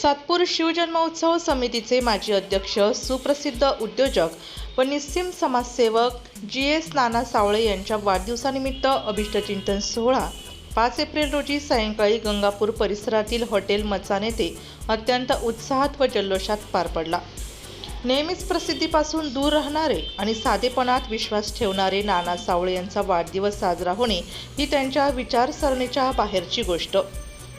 सातपूर शिवजन्मोत्सव समितीचे माजी अध्यक्ष सुप्रसिद्ध उद्योजक व निस्सीम समाजसेवक जी एस नाना सावळे यांच्या वाढदिवसानिमित्त अभिष्टचिंतन सोहळा. पाच एप्रिल रोजी सायंकाळी गंगापूर परिसरातील हॉटेल मचान येथे अत्यंत उत्साहात व जल्लोषात पार पडला. नेहमीच प्रसिद्धीपासून दूर राहणारे आणि साधेपणात विश्वास ठेवणारे नाना सावळे यांचा वाढदिवस साजरा होणे ही त्यांच्या विचारसरणीच्या बाहेरची गोष्ट.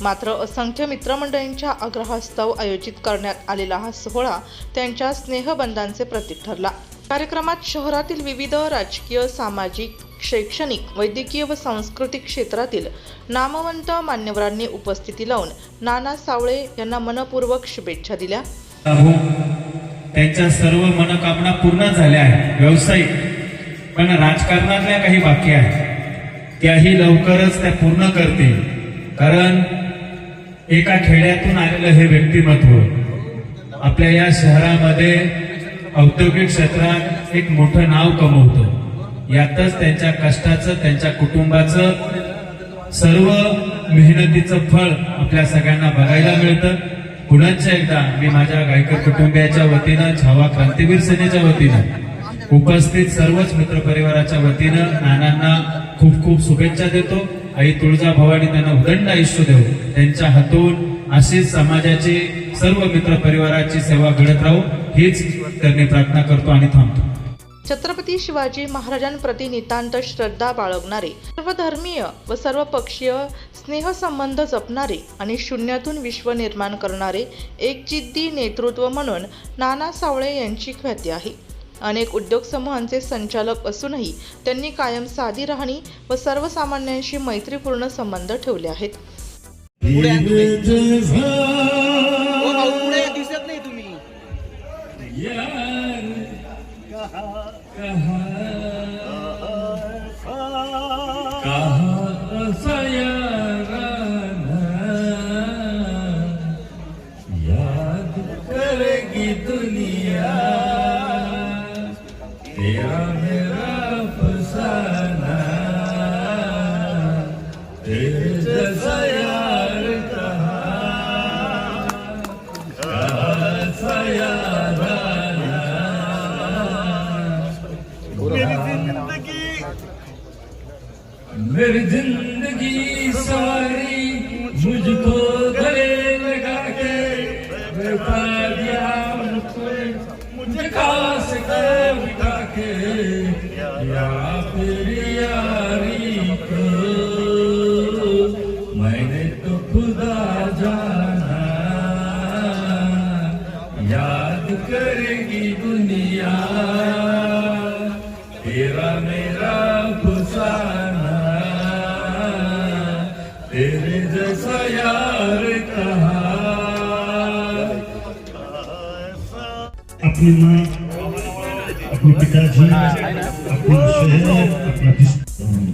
मात्र असंख्य मित्रमंडळींच्या आग्रहास्तव आयोजित करण्यात आलेला हा सोहळा त्यांच्या स्नेहबंधांचे प्रतीक ठरला. कार्यक्रमात शहरातील विविध राजकीय सामाजिक शैक्षणिक वैद्यकीय व सांस्कृतिक क्षेत्रातील नामवंत मान्यवरांनी उपस्थिती लावून नाना सावळे यांना मनपूर्वक शुभेच्छा दिल्या. हो त्यांच्या सर्व मनोकामना पूर्ण झाल्या आहेत व्यावसायिक. पण राजकारणातल्या काही बाकी आहेत. त्याही लवकरच त्या पूर्ण करतील. कारण एका खेड्यातून आलेलं हे व्यक्तिमत्व आपल्या या शहरामध्ये औद्योगिक क्षेत्रात एक मोठं नाव कमवतं. यातच त्यांच्या कष्टाचं त्यांच्या कुटुंबाचं सर्व मेहनतीचं फळ आपल्या सगळ्यांना बघायला मिळतं. पुन्हा एकदा मी माझ्या गायकर कुटुंबियाच्या वतीनं छावा क्रांतीवीर सेनेच्या वतीनं उपस्थित सर्वच मित्रपरिवाराच्या वतीनं नानांना खूप खूप शुभेच्छा देतो. आई तुळजा भवानी त्यांना उदंड आयुष्य देऊ. त्यांच्या हातून असे समाजाचे सर्व मित्र परिवाराची सेवा घडत राहू हेच त्यांनी प्रार्थना करतो आणि थांबतो. छत्रपती शिवाजी महाराजांप्रती नितांत श्रद्धा बाळगणारे सर्वधर्मीय व सर्वपक्षीय स्नेहसंबंध जपणारे आणि शून्यातून विश्व निर्माण करणारे एक जिद्दी नेतृत्व म्हणून नाना सावळे यांची ख्याती आहे. अनेक उद्योग समूहांचे संचालक असूनही त्यांनी कायम साधी राहणी व सर्वसामान्यांशी मैत्रीपूर्ण संबंध ठेवले आहेत. दिसत नाही तुम्ही तेरा मेरा फसाना तेरे जैसा यार कहा? कहा याराना मेरी जिंदगी सारी मुझको गले लगा के बैठा दिया मुझे खास कर। करेगी दुनिया तेरा मेरा फुसाना तेरे जैसा यार कहा अपनी माँ अपने पिताजी अपना शहर अपना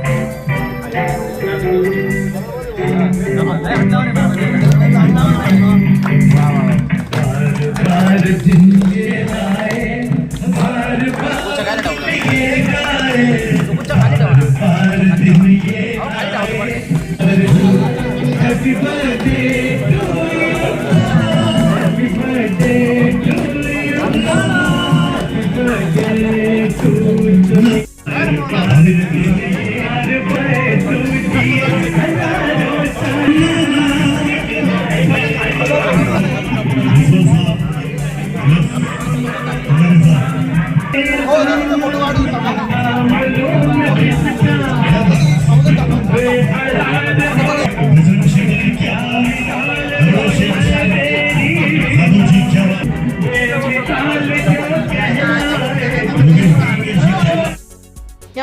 या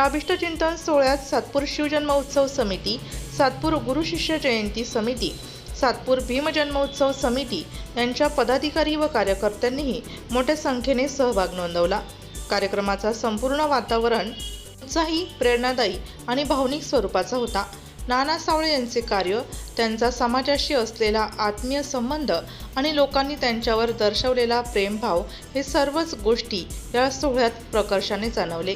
अभिष्टचिंतन सोहळ्यात सातपूर शिवजन्मोत्सव समिती सातपूर गुरुशिष्य जयंती समिती सातपूर भीमजन्मोत्सव समिती यांच्या पदाधिकारी व कार्यकर्त्यांनीही मोठ्या संख्येने सहभाग नोंदवला. कार्यक्रमाचा संपूर्ण वातावरण उत्साही प्रेरणादायी आणि भावनिक स्वरूपाचा होता. नाना सावळे यांचे कार्य त्यांचा समाजाशी असलेला आत्मीय संबंध आणि लोकांनी त्यांच्यावर दर्शवलेला प्रेमभाव हे सर्वच गोष्टी या सोहळ्यात प्रकर्षाने जाणवले.